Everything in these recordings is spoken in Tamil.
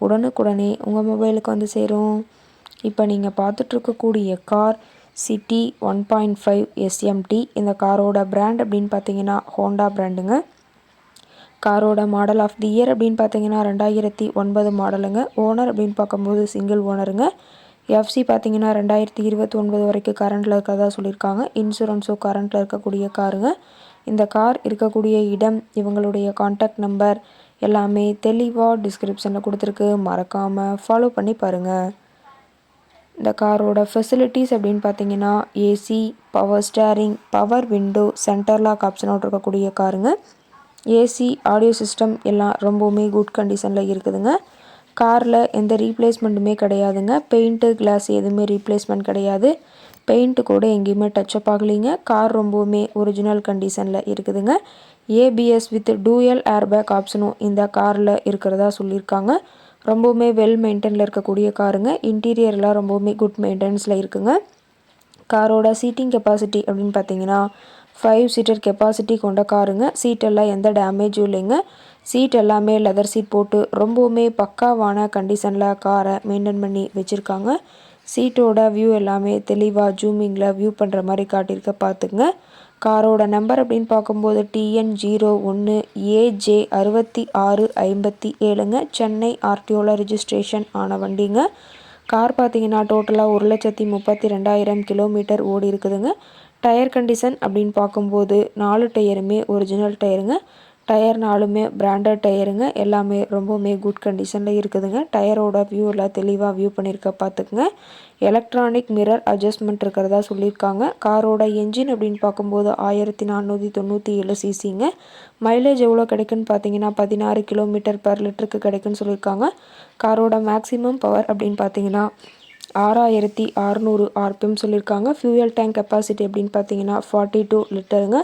உடனுக்குடனே உங்கள் மொபைலுக்கு வந்து சேரும். இப்போ நீங்கள் பார்த்துட்ருக்கக்கூடிய car city one point five SMT இந்த காரோட பிராண்ட் அப்படின்னு பார்த்தீங்கன்னா ஹோண்டா பிராண்டுங்க காரோட மாடல் ஆஃப் தி இயர் அப்படின்னு பார்த்தீங்கன்னா ரெண்டாயிரத்தி ஒன்பது மாடலுங்க ஓனர் அப்படின்னு பார்க்கும்போது சிங்கிள் ஓனருங்க எஃப்சி பார்த்தீங்கன்னா ரெண்டாயிரத்தி இருபத்தி ஒன்பது வரைக்கும் கரண்ட்டில் இருக்கிறதா சொல்லியிருக்காங்க. இன்சூரன்ஸும் கரண்ட்டில் இருக்கக்கூடிய காருங்க இந்த கார் இருக்கக்கூடிய இடம் இவங்களுடைய காண்டாக்ட் நம்பர் எல்லாமே தெளிவாக டிஸ்கிரிப்ஷனில் கொடுத்துருக்கு. மறக்காமல் ஃபாலோ பண்ணி பாருங்கள் இந்த காரோட ஃபெசிலிட்டிஸ் அப்படின்னு பார்த்தீங்கன்னா AC power steering power window centre lock ஆப்ஷனோடு இருக்கக்கூடிய காருங்க. ஏசி ஆடியோ சிஸ்டம் எல்லாம் ரொம்பவுமே குட் கண்டிஷனில் இருக்குதுங்க. காரில் எந்த ரீப்ளேஸ்மெண்ட்டுமே கிடையாதுங்க. பெயிண்ட்டு கிளாஸ் எதுவுமே ரீப்ளேஸ்மெண்ட் கிடையாது. பெயிண்ட்டு கூட எங்கேயுமே டச்சப் ஆகலைங்க. கார் ரொம்பவுமே ஒரிஜினல் கண்டிஷனில் இருக்குதுங்க. ஏபிஎஸ் வித் டூயல் ஏர்பேக் ஆப்ஷனும் இந்த காரில் இருக்கிறதா சொல்லியிருக்காங்க. ரொம்பவுமே வெல் மெயின்டெனில் இருக்கக்கூடிய காருங்க. இன்டீரியர்லாம் ரொம்பவுமே குட் மெயின்டெனன்ஸில் இருக்குங்க. காரோட சீட்டிங் கெப்பாசிட்டி அப்படின்னு பார்த்தீங்கன்னா ஃபைவ் சீட்டர் கெப்பாசிட்டி கொண்ட காருங்க. சீட்டெல்லாம் எந்த டேமேஜும் இல்லைங்க. சீட் எல்லாமே லெதர் சீட் போட்டு ரொம்பவுமே பக்காவான கண்டிஷனில் காரை மெயின்டைன் பண்ணி வச்சுருக்காங்க. சீட்டோட வியூ எல்லாமே தெளிவாக ஜூமிங்கில் வியூ பண்ணுற மாதிரி காட்டியிருக்க. பார்த்துங்க காரோட நம்பர் அப்படின்னு பார்க்கும்போது டிஎன் ஜீரோ ஒன்று ஏஜே அறுபத்தி ஆறு ஐம்பத்தி ஏழுங்க. சென்னை ஆர்டிஓவில் ரிஜிஸ்ட்ரேஷன் ஆன வண்டிங்க. கார் பார்த்தீங்கன்னா டோட்டலாக ஒரு லட்சத்தி முப்பத்தி ரெண்டாயிரம் கிலோமீட்டர் ஓடி இருக்குதுங்க டயர் கண்டிஷன் அப்படின்னு பார்க்கும்போது நாலு டயருமே ஒரிஜினல் டயருங்க டயர் நாலுமே பிராண்டட் டயருங்க. எல்லாமே ரொம்பவுமே குட் கண்டிஷனில் இருக்குதுங்க. டயரோட வியூ எல்லாம் தெளிவாக வியூ பண்ணியிருக்க பார்த்துக்குங்க. எலக்ட்ரானிக் மிரர் அட்ஜஸ்ட்மெண்ட் இருக்கிறதா சொல்லியிருக்காங்க. காரோட என்ஜின் அப்படின்னு பார்க்கும்போது ஆயிரத்தி நானூற்றி தொண்ணூற்றி ஏழு சிசிங்க மைலேஜ் எவ்வளோ கிடைக்குன்னு பார்த்தீங்கன்னா பதினாறு கிலோமீட்டர் பர் லிட்டருக்கு கிடைக்குன்னு சொல்லியிருக்காங்க. காரோட மேக்ஸிமம் பவர் அப்படின்னு பார்த்தீங்கன்னா ஆறாயிரத்தி அறநூறு ஆர்பிஎம் சொல்லியிருக்காங்க. ஃபியூயல் டேங்க் கெப்பாசிட்டி அப்படின்னு பார்த்தீங்கன்னா ஃபார்ட்டி டூ லிட்டருங்க.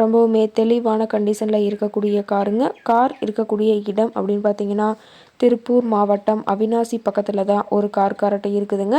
ரொம்பவுமே தெளிவான கண்டிஷனில் இருக்கக்கூடிய காருங்க. கார் இருக்கக்கூடிய இடம் அப்படின்னு பார்த்தீங்கன்னா திருப்பூர் மாவட்டம் அவினாசி பக்கத்தில் தான் ஒரு கார் காரட்டை இருக்குதுங்க.